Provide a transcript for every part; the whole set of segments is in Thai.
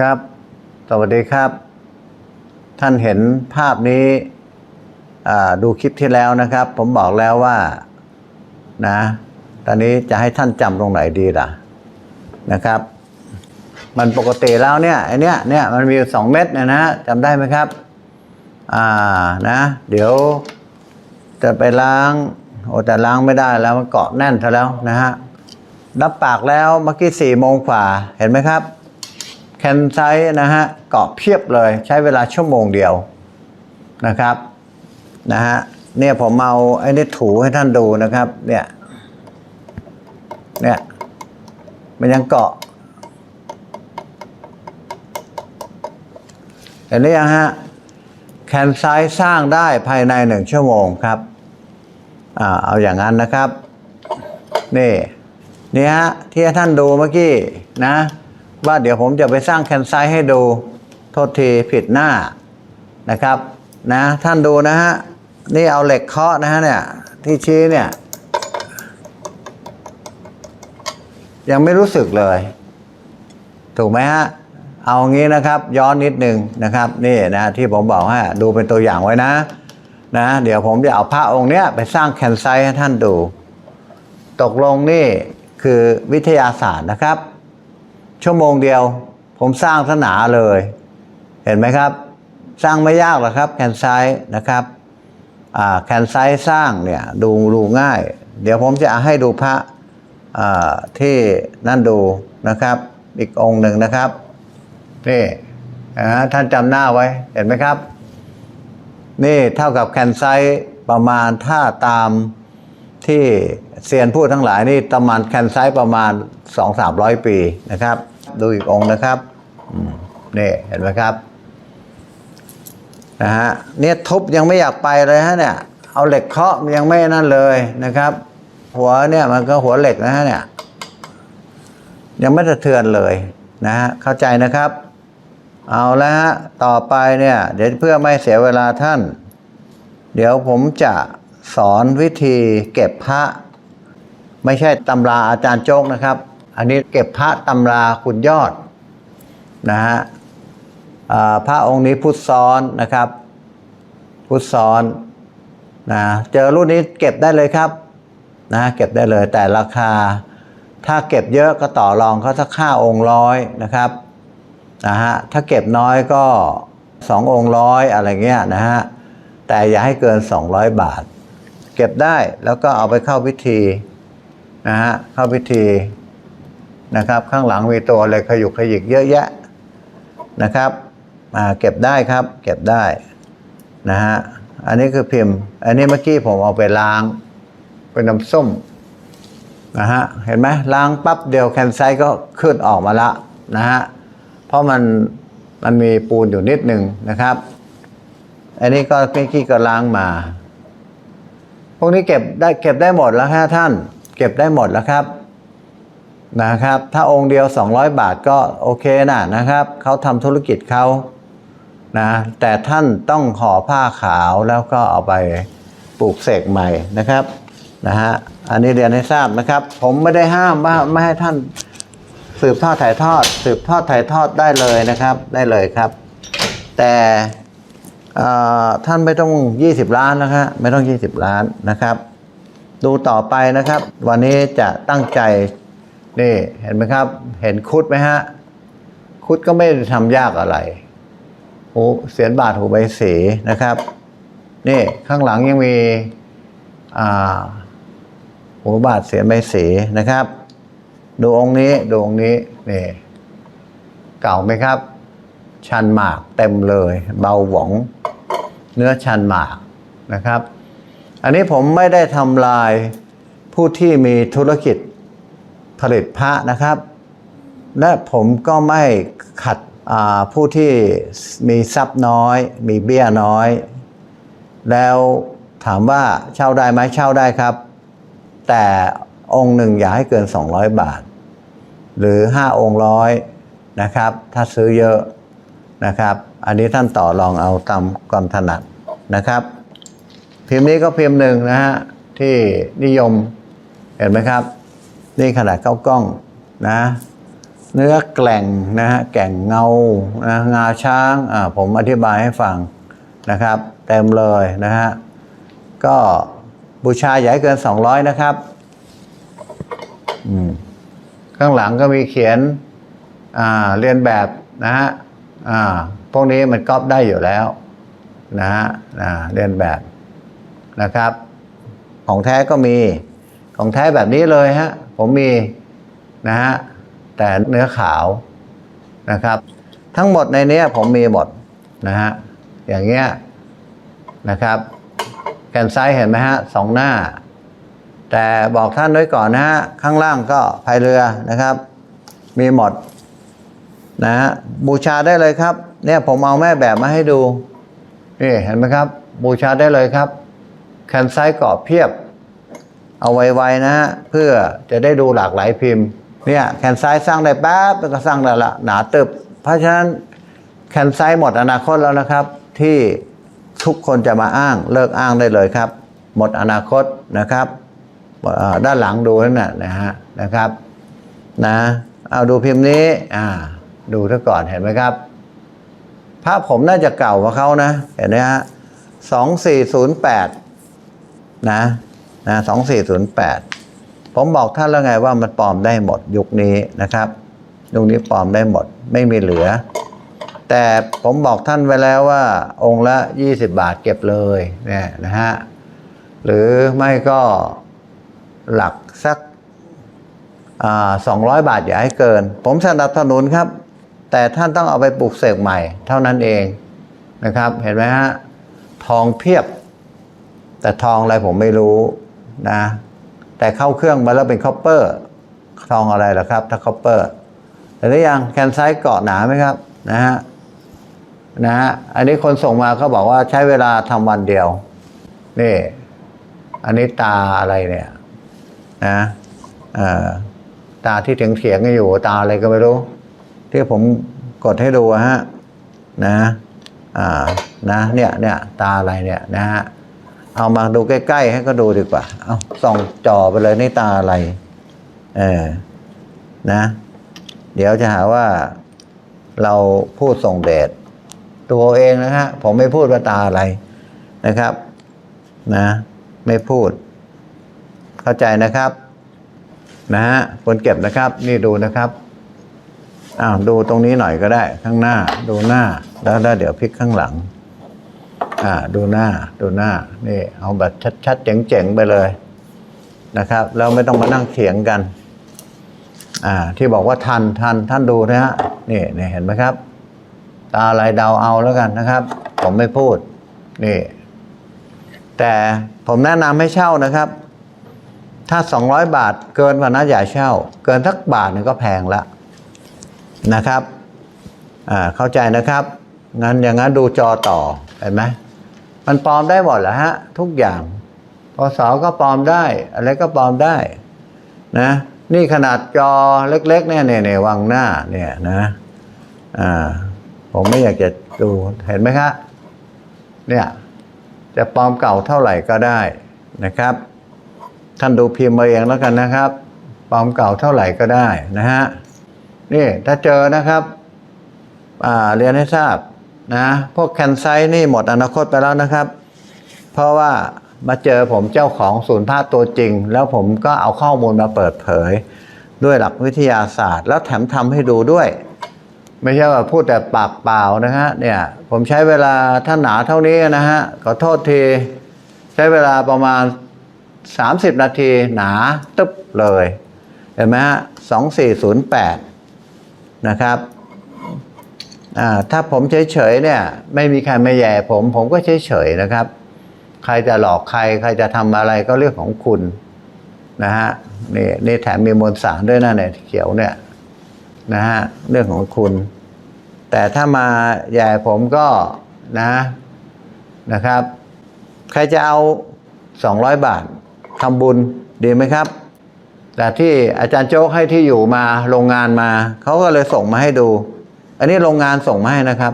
ครับ สวัสดีครับ ท่านเห็นภาพนี้ดูคลิปที่แล้วนะครับ ผมบอกแล้วว่านะ ตอนนี้จะให้ท่านจำตรงไหนดีล่ะนะครับ มันปกติแล้วเนี่ยไอเนี้ยเนี่ยมันมีสองเม็ดเนยนะจำได้ไหมครับ อ่านะ เดี๋ยวจะไปล้างโอ้แต่ล้างไม่ได้แล้วมันเกาะแน่นซะแล้วนะฮะรับปากแล้วเมื่อกี้สี่โมงกว่าเห็นไหมครับ คนไซต์นะฮะเกาะเพียบเลยใช้เวลาชั่วโมงเดียวนะครับนะฮะเนี่ยผมเอาไอ้นี่ถูให้ท่านดูนะครับเนี่ยเนี่ยมันยังเกาะเห็นหรือยังฮะแคนไซต์สร้างได้ภายในหนึ่งชั่วโมงครับอ่าเอาอย่างนั้นนะครับนี่นี่ฮะที่ท่านดูเมื่อกี้นะ ว่าเดี๋ยวผมจะไปสร้างแคนไซให้ดู โทษทีผิดหน้านะครับนะท่านดูนะฮะ นี่เอาเหล็กเคาะนะฮะเนี่ย ที่ชี้เนี่ย ยังไม่รู้สึกเลย ถูกไหมฮะ เอางี้นะครับ ย้อนนิดนึงนะครับ นี่นะที่ผมบอกให้ดูเป็นตัวอย่างไว้นะนะเดี๋ยวผมจะเอาพระองค์เนี้ยไปสร้างแคนไซให้ท่านดู ตกลงนี่คือวิทยาศาสตร์นะครับ ชั่วโมงเดียว ผมสร้างสนาเลย เห็นไหมครับ สร้างไม่ยากหรอกครับแคนไซต์นะครับแคนไซต์สร้างเนี่ยดูดูง่าย เดี๋ยวผมจะให้ดูพระที่นั่นดูนะครับ อีกองหนึ่งนะครับนี่นะฮะท่านจำหน้าไว้เห็นไหมครับ นี่เท่ากับแคนไซต์ประมาณถ้าตามที่เซียนพูดทั้งหลายนี่ประมาณแคนไซต์ประมาณ 2 3 0 0 ปีนะครับ ดูอีกองนะครับนี่เห็นไหมครับนะฮะเนี่ยทุบยังไม่อยากไปเลยฮะเนี่ย เอาเหล็กเคาะยังไม่นั่นเลยนะครับ หัวเนี่ยมันก็หัวเหล็กนะฮะเนี่ย ยังไม่สะเทือนเลยนะฮะเข้าใจนะครับ เอาละฮะต่อไปเนี่ยเดี๋ยวเพื่อไม่เสียเวลาท่าน เดี๋ยวผมจะสอนวิธีเก็บพระ ไม่ใช่ตำราอาจารย์โจ๊กนะครับ อันนี้เก็บพระตำราคุณยอดนะฮะพระองค์นี้พุทธซ้อนนะครับ พุทธซ้อนนะเจอรุ่นนี้เก็บได้เลยครับนะเก็บได้เลยแต่ราคา ถ้าเก็บเยอะก็ต่อรองเขาสักห้าองค์ร้อยนะครับนะฮะถ้าเก็บน้อยก็สององค์ร้อยอะไรเงี้ยนะฮะแต่อย่าให้เกิน 200 บาท เก็บได้แล้วก็เอาไปเข้าพิธีนะฮะเข้าพิธี นะครับ ข้างหลังมีตัวอะไรขยุกขยิกเยอะแยะนะครับอ่าเก็บได้ครับเก็บได้นะฮะอันนี้คือพิมพ์ อันนี้เมื่อกี้ผมเอาไปล้าง เป็นน้ำส้มนะฮะเห็นไหมล้างปั๊บเดียวแคนไซก็ขึ้นออกมาละนะฮะเพราะมันมันมีปูนอยู่นิดหนึ่งนะครับ อันนี้ก็เมื่อกี้ก็ล้างมา พวกนี้เก็บได้เก็บได้หมดแล้วฮะท่าน เก็บได้หมดแล้วครับ นะครับ ถ้าองค์เดียว 200 บาทก็โอเคนะนะครับ เขาทำธุรกิจเขานะ แต่ท่านต้องห่อผ้าขาวแล้วก็เอาไปปลูกเสกใหม่นะครับนะฮะ อันนี้เรียนให้ทราบนะครับ ผมไม่ได้ห้ามว่าไม่ให้ท่านสืบทอดถ่ายทอด สืบทอดถ่ายทอดได้เลยนะครับได้เลยครับ แต่ท่านไม่ต้อง 20 ล้านนะครับไม่ต้อง 20 ล้านนะครับ ดูต่อไปนะครับ วันนี้จะตั้งใจ นี่เห็นไหมครับ เห็นคุดไหมฮะ คุดก็ไม่ได้ทำยากอะไรหูเสียนบาทหูใบสีนะครับ นี่ข้างหลังยังมีอ่าหูบาทเสียนใบสีนะครับ ดูองค์นี้ดูองค์นี้นี่เก่าไหมครับ ชันหมากเต็มเลย เบาหวงเนื้อชันหมากนะครับ อันนี้ผมไม่ได้ทำลายผู้ที่มีธุรกิจ ลิตพระนะครับ และผมก็ไม่ขัดผู้ที่มีทรัพย์น้อย มีเบี้ยน้อย แล้วถามว่าเช่าได้ไหมเช่าได้ครับ แต่องค์หนึ่งอย่าให้เกิน 200 บาท หรือ 5 องค์ร้อยนะครับ ถ้าซื้อเยอะนะครับ อันนี้ท่านต่อรองเอาตามความถนัดนะครับ พิมพ์นี้ก็พิมพ์หนึ่งนะฮะที่นิยมเห็นไหมครับ นี่ขนาดเข้ากล้องนะเนื้อแกล่งนะฮะแก่งเงานะงาช้างอ่าผมอธิบายให้ฟังนะครับ เต็มเลยนะฮะก็บูชาให้เกิน 200 นะครับอืมข้างหลังก็มีเขียนอ่าเรียนแบบนะฮะอ่าพวกนี้มันก๊อปได้อยู่แล้วนะฮะอ่าเรียนแบบนะครับ ของแท้ก็มีของแท้แบบนี้เลยฮะ ผมมีนะฮะแต่เนื้อขาวนะครับ ทั้งหมดในเนี้ยผมมีหมดนะฮะอย่างเงี้ยนะครับ แขนซ้ายเห็นไหมฮะสองหน้า แต่บอกท่านไว้ก่อนนะฮะข้างล่างก็พายเรือนะครับ มีหมดนะฮะบูชาได้เลยครับ เนี่ยผมเอาแม่แบบมาให้ดูนี่เห็นไหมครับ บูชาได้เลยครับ แขนซ้ายกรอบเพียบ เอาไวๆนะฮะเพื่อจะได้ดูหลากหลายพิมพ์เนี่ยแขนซ้ายสร้างได้แป๊บแล้วก็สร้างได้ละหนาตึบ เพราะฉะนั้นแขนซ้ายหมดอนาคตแล้วนะครับ ที่ทุกคนจะมาอ้างเลิกอ้างได้เลยครับ หมดอนาคตนะครับด้านหลังดูนั่นนะนะฮะนะครับนะเอาดูพิมพ์นี้อ่าดูซะก่อนเห็นไหมครับภาพผมน่าจะเก่ากว่าเขานะ เห็นไหมฮะสองสี่ศูนย์แปดนะ นะสองสี่ศูนย์แปดผมบอกท่านแล้วไงว่ามันปลอมได้หมดยุคนี้นะครับยุคนี้ปลอมได้หมดไม่มีเหลือ แต่ผมบอกท่านไว้แล้วว่าองค์ละ 20 บาทเก็บเลยเนี่ยนะฮะหรือไม่ก็หลักสักสองร้อยบาทอย่าให้เกิน ผมสนับสนุนครับ แต่ท่านต้องเอาไปปลูกเสกใหม่ เท่านั้นเองนะครับ เห็นไหมฮะทองเพียบ แต่ทองอะไรผมไม่รู้ นะแต่เข้าเครื่องมาแล้วเป็นคอปเปอร์ทองอะไรล่ะครับ ถ้าคอปเปอร์แต่ได้ยังแคนไซต์เกาะหนาไหมครับนะฮะนะฮะอันนี้คนส่งมาเขาบอกว่าใช้เวลาทำวันเดียวนี่อันนี้ตาอะไรเนี่ยนะเอ่อตาที่เถียงเถียงกันอยู่ตาอะไรก็ไม่รู้ ที่ผมกดให้ดูฮะนะอ่านะเนี่ยเนี่ยตาอะไรเนี่ยนะฮะ เอามาดูใกล้ ๆ ให้ก็ดูดีกว่า เอาส่องจอไปเลยนี่ตาอะไร เออ นะ เดี๋ยวจะหาว่าเราพูดส่งเดชตัวเองนะฮะ ผมไม่พูดว่าตาอะไรนะครับ นะ ไม่พูด เข้าใจนะครับ นะฮะคนเก็บนะครับ นี่ดูนะครับอ้าวดูตรงนี้หน่อยก็ได้ ข้างหน้า ดูหน้า แล้วแล้วเดี๋ยวพลิกข้างหลัง อ่าดูหน้าดูหน้านี่เอาแบบชัดๆเจ๋งๆไปเลยนะครับแล้วไม่ต้องมานั่งเถียงกัน อ่า ที่บอกว่าทันทันท่านดูนะฮะนี่นี่เห็นไหมครับ ตาอะไรเดาเอาแล้วกันนะครับ ผมไม่พูด นี่ แต่ผมแนะนำให้เช่านะครับ ถ้า 200 บาทเกินกว่านั้นอย่าเช่า เกินสักบาทนึงก็แพงละนะครับ อ่าเข้าใจนะครับงั้นอย่างนั้นดูจอต่อเห็นไหม มันปลอมได้หมดแหละฮะ ทุกอย่างพศก็ปลอมได้ อะไรก็ปลอมได้นะนี่ขนาดจอเล็กๆเนี่ยเนี่ยวางหน้าเนี่ยนะอ่าผมไม่อยากจะดูเห็นไหมครับเนี่ยจะปลอมเก่าเท่าไหร่ก็ได้นะครับ ท่านดูพิมพ์มาเองแล้วกันนะครับ ปลอมเก่าเท่าไหร่ก็ได้นะฮะนี่ถ้าเจอนะครับ อ่าเรียนให้ทราบ นะพวกแคนไซนี่หมดอนาคตไปแล้วนะครับ เพราะว่ามาเจอผมเจ้าของศูนย์ภาพตัวจริง แล้วผมก็เอาข้อมูลมาเปิดเผย ด้วยหลักวิทยาศาสตร์ แล้วแถมทำให้ดูด้วย ไม่ใช่ว่าพูดแต่ปากเปล่านะฮะเนี่ยผมใช้เวลาถ้าหนาเท่านี้นะฮะขอโทษทีใช้เวลาประมาณ 30 นาทีหนาตึ๊บเลย เห็นไหมฮะสองสี่ศูนย์แปดนะครับ ถ้าผมเฉยๆเนี่ยไม่มีใครมาแย่ผมผมก็เฉยๆนะครับ ใครจะหลอกใครใครจะทำอะไรก็เรื่องของคุณนะฮะนี่นี่แถมมีมวลสารด้วยนะเนี่ยเขียวเนี่ยนะฮะเรื่องของคุณ แต่ถ้ามาแย่ผมก็นะนะครับ ใครจะเอา 200 บาททำบุญดีไหมครับ แต่ที่อาจารย์โจ๊กให้ที่อยู่มาโรงงานมา เขาก็เลยส่งมาให้ดู อันนี้โรงงานส่งมาให้นะครับ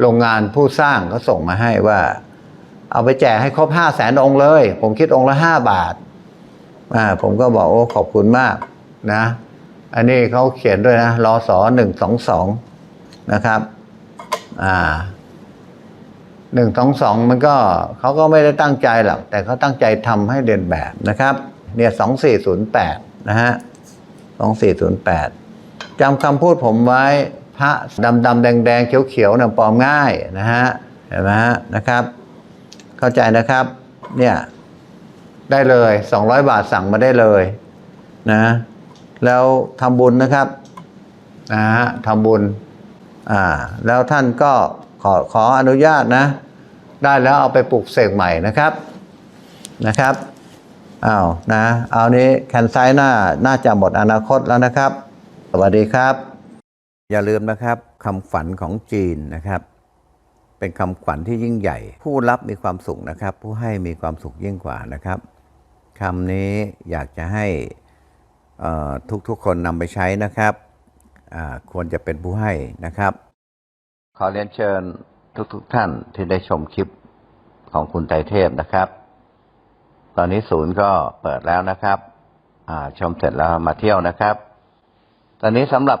โรงงานผู้สร้างเขาส่งมาให้ว่า เอาไปแจกให้ครบห้าแสนองค์เลย ผมคิดองค์ละห้าบาทอ่าผมก็บอกโอ้ขอบคุณมากนะ อันนี้เขาเขียนด้วยนะรอสอหนึ่งสองสองนะครับอ่าหนึ่งสองสองมันก็เขาก็ไม่ได้ตั้งใจหรอกแต่เขาตั้งใจทำให้เรียนแบบนะครับ เนี่ยสองสี่ศูนย์แปดนะฮะสองสี่ศูนย์แปดจำคำพูดผมไว้ พระดำดำแดงแดงเขียวเขียวนี่ยปลอมง่ายนะฮะเห็นไหมฮะนะครับ เข้าใจนะครับเนี่ยได้เลยสองร้อยบาทสั่งมาได้เลยนะแล้วทำบุญนะครับนะฮะทำบุญอ่าแล้วท่านก็ขอขออนุญาตนะ ได้แล้วเอาไปปลูกเสกใหม่นะครับนะครับอ้าวนะเอานี้แคนไซน่าน่าจะหมดอนาคตแล้วนะครับ สวัสดีครับ อย่าลืมนะครับคำฝันของจีนนะครับ เป็นคำขวัญที่ยิ่งใหญ่ ผู้รับมีความสุขนะครับ ผู้ให้มีความสุขยิ่งกว่านะครับคำนี้อยากจะให้ทุกๆคนนำไปใช้นะครับควรจะเป็นผู้ให้นะครับ ขอเรียนเชิญทุกๆทท่านที่ได้ชมคลิปของคุณไตเทพนะครับ ตอนนี้ศูนย์ก็เปิดแล้วนะครับชมเสร็จแล้วมาเที่ยวนะครับ ตอนนี้สำหรับ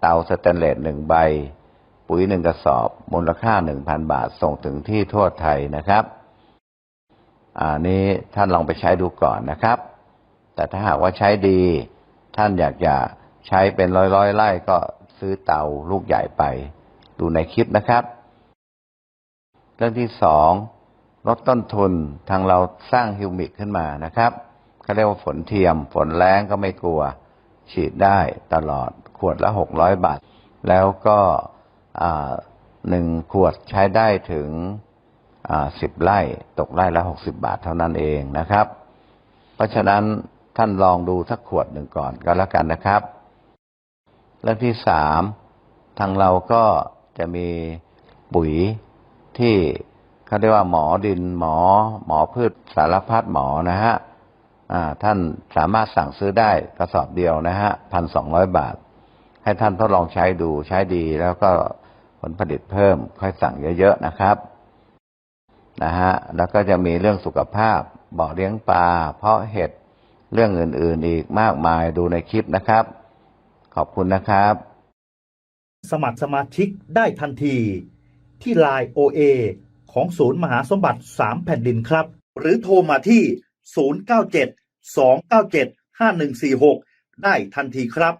เตาสแตนเลสหนึ่งใบ ปุ๋ยหนึ่งกระสอบ มูลค่าหนึ่งพันบาทส่งถึงที่ทั่วไทยนะครับอ่านี้ท่านลองไปใช้ดูก่อนนะครับ แต่ถ้าหากว่าใช้ดี ท่านอยากจะใช้เป็นร้อยร้อยไร่ก็ซื้อเตาลูกใหญ่ไป ดูในคลิปนะครับ เรื่องที่สองลดต้นทุนทางเราสร้างฮิวมิกขึ้นมานะครับเขาเรียกว่าฝนเทียม ฝนแรงก็ไม่กลัว ฉีดได้ตลอด ขวดละหกร้อยบาท แล้วก็หนึ่งขวดใช้ได้ถึงสิบไร่ ตกไร่ละหกสิบาทเท่านั้นเองนะครับ เพราะฉะนั้นท่านลองดูสักขวดหนึ่งก่อนก็แล้วกันนะครับเรื่องที่สามทางเราก็จะมีปุ๋ยที่เขาเรียกว่าหมอดินหมอ หมอพืชสารพัดหมอนะฮะท่านสามารถสั่งซื้อได้กระสอบเดียวนะฮะพันสองร้อยบาท ให้ท่านทดลองใช้ดูใช้ดีแล้วก็ผลผลิตเพิ่มค่อยสั่งเยอะๆนะครับนะฮะแล้วก็จะมีเรื่องสุขภาพบ่อเลี้ยงปลาเพาะเห็ดเรื่องอื่นๆอีกมากมายดูในคลิปนะครับ ขอบคุณนะครับ สมัครสมาชิกได้ทันทีที่ Line OA ของศูนย์มหาสมบัติ 3 แผ่นดินครับ หรือโทรมาที่ 097 297 5146 ได้ทันทีครับ